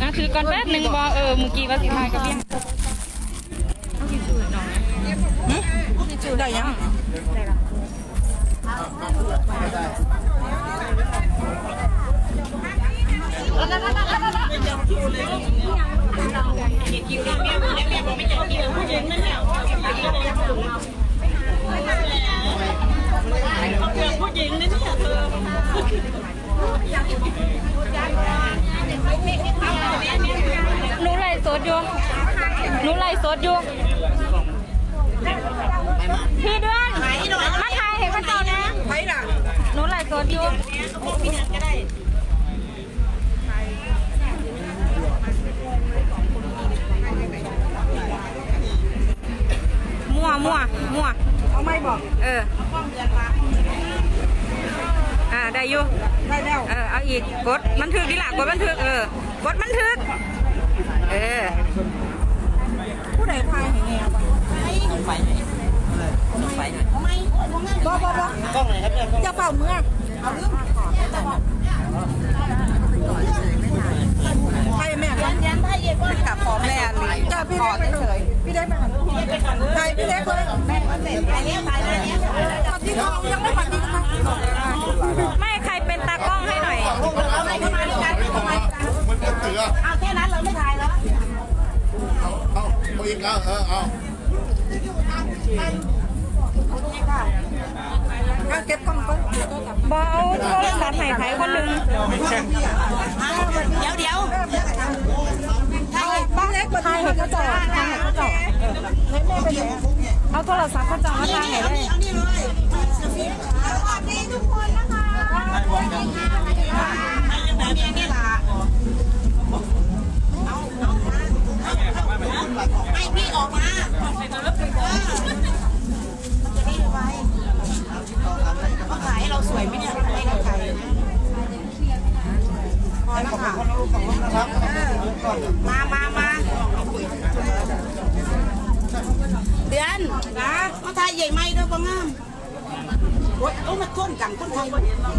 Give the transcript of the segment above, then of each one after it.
อะคือก่อนแป๊บหนึ่งบอเออเมื่อกี้ว่าสิทายกับเบี้ยงจูได้ยังผู้หญิงนี่ยเธอ ล่สดอยู่พี่เดือนมาถ่ายให้พระเจ้านะไผ่ล่ะหนูไล่สดอยู่มั่วมั่วมั่วเอาไม่บอกเอออ่าได้อยู่ได้แล้วเออเอาอีกกดบันทึกดีล่ะกดบันทึกเออกดบันทึกเออ ผู้ใดพายให้แง่บ้างบ่บ่บ่กล้องไหนครับจะเป่าเมื่อเอาเรื่องไทยแม่ยันยันไทยเย็นว่ากับของแม่เลยจ้าพี่เล็กไปเลยพี่เล็กไปหันไทยพี่เล็กเลยแม่เสร็จไทยเล็กไทยเล็กปัดที่ทองยังไม่ เอาอีกแล้ว เออเอาเอาเก็บกล้องก่อนบอเอาโทรศัพท์ให้ไผคนหนึ่งเดี๋ยวเดี๋ยวไทยบ้านเล็กมาถ่ายให้เขาจอดถ่ายให้เขาจอดแม่ไปไหนเอาโทรศัพท์เขาจะมาทางไหนได้เอานี่เลยสวัสดีทุกคนนะคะสวัสดีค่ะ ให้พี่ออกมามันจะได้ไวเขาขายให้เราสวยไหมเนี่ยให้เราขายพอแล้วค่ะมามามาเดือนนะมาทายใหญ่ไหมด้อบ่งามโอ้ยเอามาต้นกันคนไทยบ่เห็นเนาะ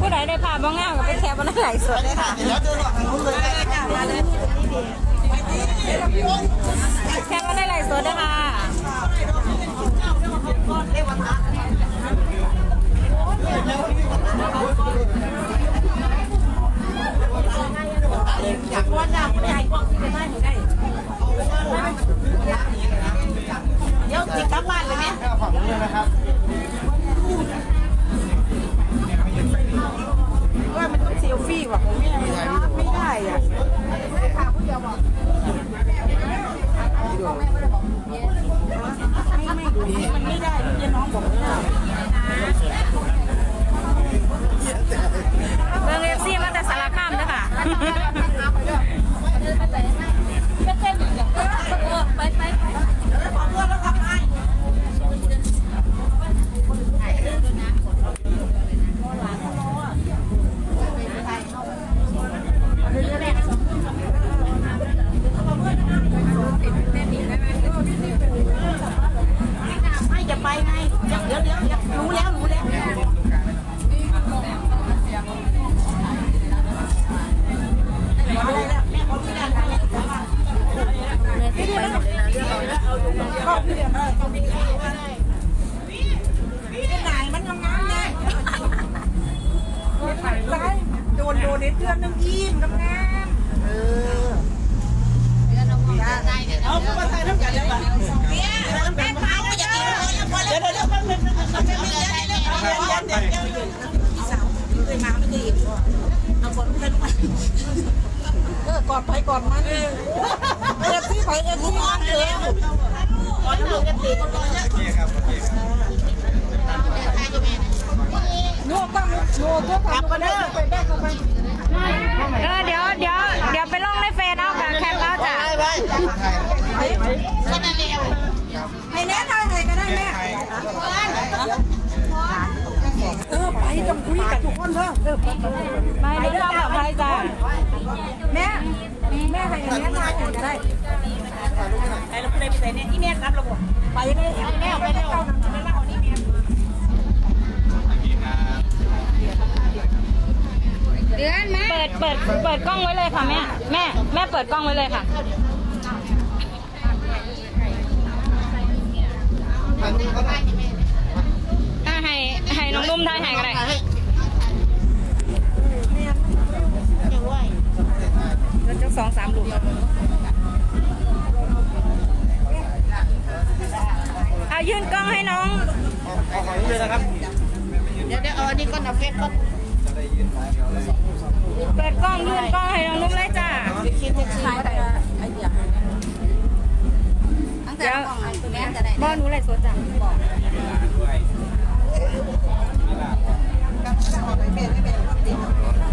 ผู้ใดได้ภาบ้างงามกับไปแคปบนไหลฟ์สดเลยค่ะเดี๋ยวเดินหลอกทางนู้นเลยจ้ามาเลย แค่ก็ได้หลายสวนด้วยค่ะเรียกว่าท้ กอดไปกอดมันเอฟที่ไปเอฟที่มันเร็วขอดูกันติโน่ต้องโน่ตัวกลับกันเด้อไปแบกกันไปเออเดี๋ยวเดี๋ยวเดี๋ยวไปลงในเฟซเอากับแคปเอาจ้ะให้แน่ได้ให้ก็ได้แม่ เออไปต้องคุยกับทุกคนเถอะเออไปด้วยวามปจ้ะแม่แม่ให้แม่ได้ก็ได้ไปแล้วไปใส่เนี่ยที่แม่รับระบบไปเลยไปแล้วไปแล้วไปแล้วนี่เมียเดือนแม่เปิดเปิดเปิดกล้องไว้เลยค่ะแม่แม่แม่เปิดกล้องไว้เลยค่ะถ้าให้ให้ น้องนุ่มได้ให้ก็ได้แล้วจะสองสามลูกเอายื่นกล้องให้น้องเดี๋ยวเดี๋ยวเอาอันนี้ก่อนนะเฟซก่อนเปิดกล้องยื่นกล้องให้น้องนุ่มเลยจ้าคิดแท็กซี่ก็ได้ไอเดียเดี๋ยวบอหนูเลยสดจ้ะเดี๋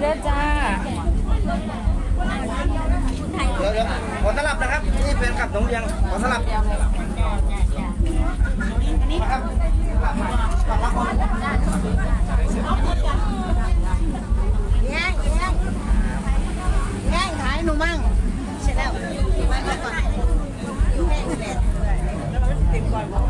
เลยเด้อจ้าเดี๋ยวเดี๋ยวขอสลับนะครับ นี่เป็นกับน้องเรียง ขอสลับครับแย่งแย่งแย่งถ่ายหนูมั่งเสร็จแล้วไว้ก่อนแย่งแหละแล้วมันติดก่อนบอกเน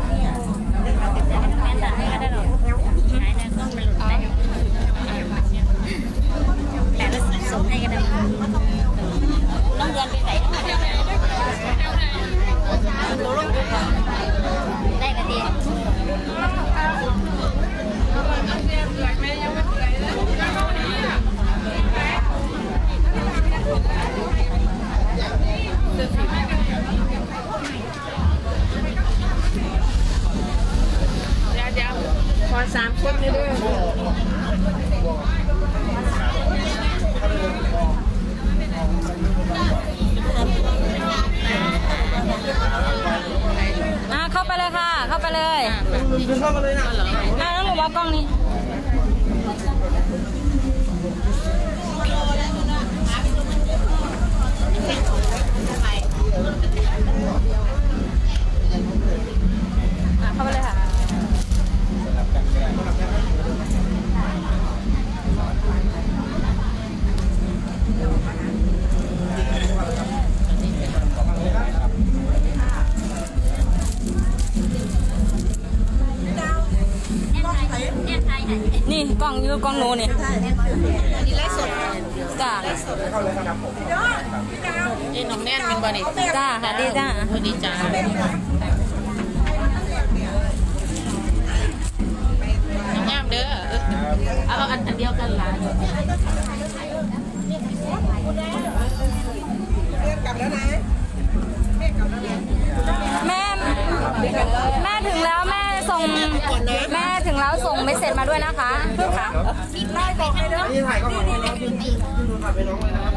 ี่ยเสามคนเลยเด้ออะเข้าไปเลยค่ะ เข้าไปเลยเข้าไปเลยนะอะน้วหนูว่ากล้องนี้ เอ็นน้องแน่นเป็นบ่นี่จ้าค่ะดีจ้าสวัสดีจ้าน้องงามเด้อเอาอันอันเดียวกันล่ะแม่แม่ถึงแล้วแม่ ส่งแม่ถึงแล้วส่งเมสเซจมาด้วยนะคะค่ะนี่ถ่ายก็มาเรายืนยืนดูถ่ายไปน้องเลยนะครับ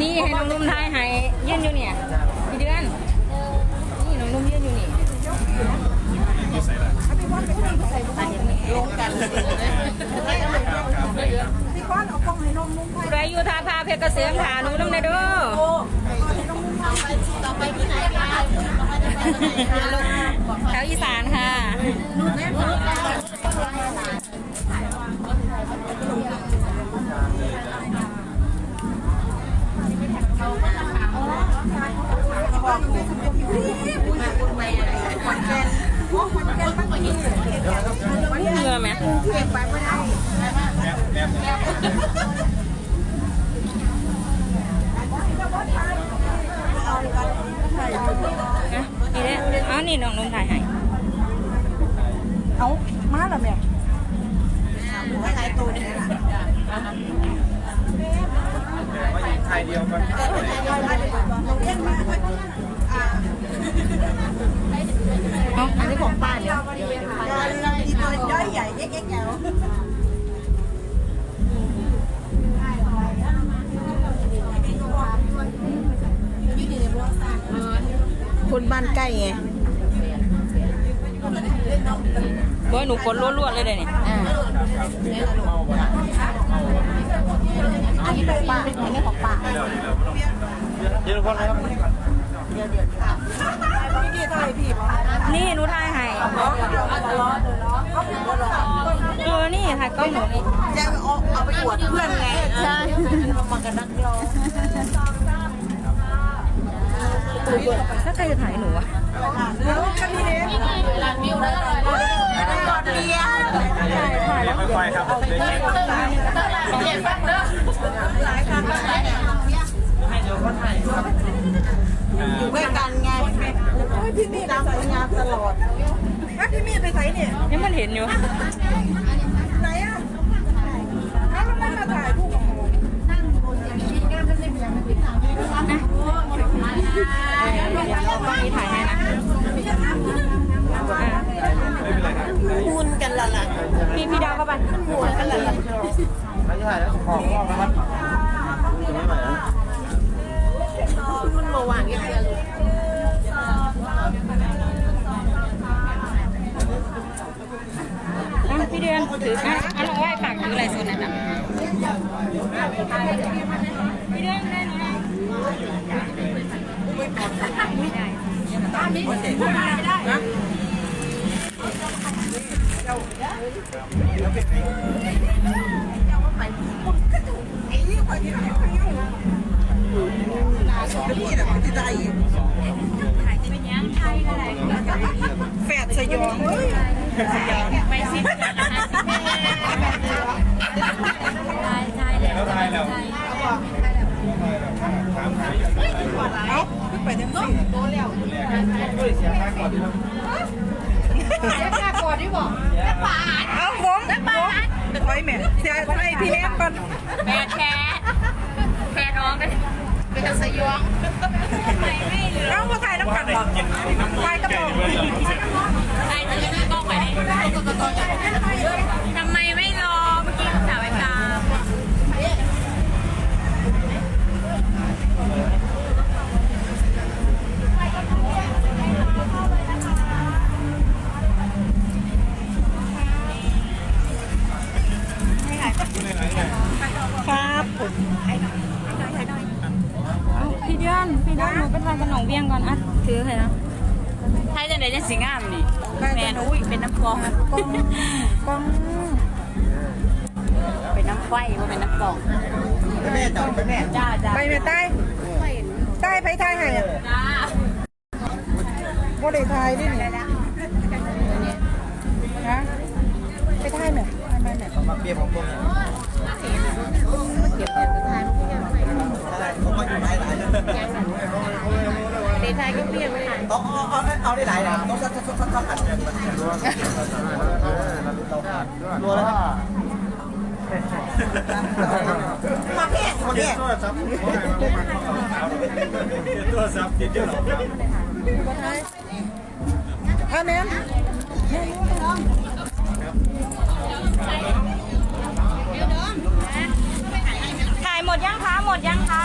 นี่ให้น้องนุ่มทายให้ยืนอยู่เนี่ยกี่เดือนนี่น้องนุ่มยืนอยู่นี่ลงกัน ผู้ใครอยู่ทาพาเพชรเกษมถาหนูน้ำในเด้อต่อไปที่ไหนคะแถวอีสานค่ะเหงื่อไหม นี่เด้ออ๋อนี่น้องนุ่มถ่ายให้เอามาแล้วแม่อะไรตัวนี้ถ่ายถ่ายเดียวกันเราเล่นมาอ่าอันนี้ของป้าเนี่ยเรา คนบ้านใกล้ไงโอ้ยหนูกดรวดๆเลยเดี๋ยวนี้อันนี้เป็นป้าอันนี้ของป้าเดี๋ยวคนนะครับพี่ไทยพี่นี่หนูถ่ายให้เออนี่ถ่ายกล้องหนูนี่จะเอาเอาไปอวดเพื่อนไงใช่มากันนักร้อง ถ้าใครจะถ่ายหนูอะแล้วก็พี่เล็กมิวแล้วก่อนเบียร์ถ่ายแล้วค่อยๆครับเดี๋ยวเช็คหลายครั้งหลายอยู่ด้วยกันไงพี่มีดไปใส่งานตลอดแล้วพี่มีดไปใส่เนี่ยนี่มันเห็นอยู่ ไหนอะแล้วทำไม่มาถ่ายรูปกับหนูมี ถ่ายให้นะไม่เป็นไรครับคูณกันละล่ะพี่พี่ดาวเข้าไปคูณกันละล่ะไม่ใช่แล้วของงอกนะครับไม่ไหวแล้วคุณโมวางเงี้ยลูกอะพี่เดือนถืออะอะลองไหว้ฝากถืออะไรส่วนนั้นอะพี่เดือนได้ไหมพี่น่ะพี่ใจ แฝดสยองเฮ้ยไม่สิบ เอ้าผมผมถอยแม่เสียให้พี่แนมก่อนแม่แค่แค่น้องได้เป็นสยองเอ้ามาถ่ายน้ำกันเหรอ อะถือเลยนะไทยจะไหนจะสิงามนี่แม่อุ้ยเป็นน้ำกองกองกองเป็นน้ำไฟว่าเป็นน้ำกองแม่จับไปแม่จ้าจ้าไปแม่ใต้ใต้ไปใต้ให้อะจ้าบ่ได้ถ่ายดิเนี่ยฮะไปถ่ายแม่ถ่ายแม่แม่มาเปรียบของผมได้ เดทายก็เปลี่ยนไปค่ะต้องเอาเอาได้หลายนะต้องซักซักซักซักอัดกันรัวรัวแล้วมาเพ่มาเพ่ตัวซับตัวซับติดเยอะหรออะแม่ถ่ายหมดยังคะ หมดยังคะ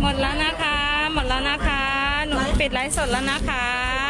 หมดแล้วนะคะ หมดแล้วนะคะ หนูปิดไลฟ์สดแล้วนะคะ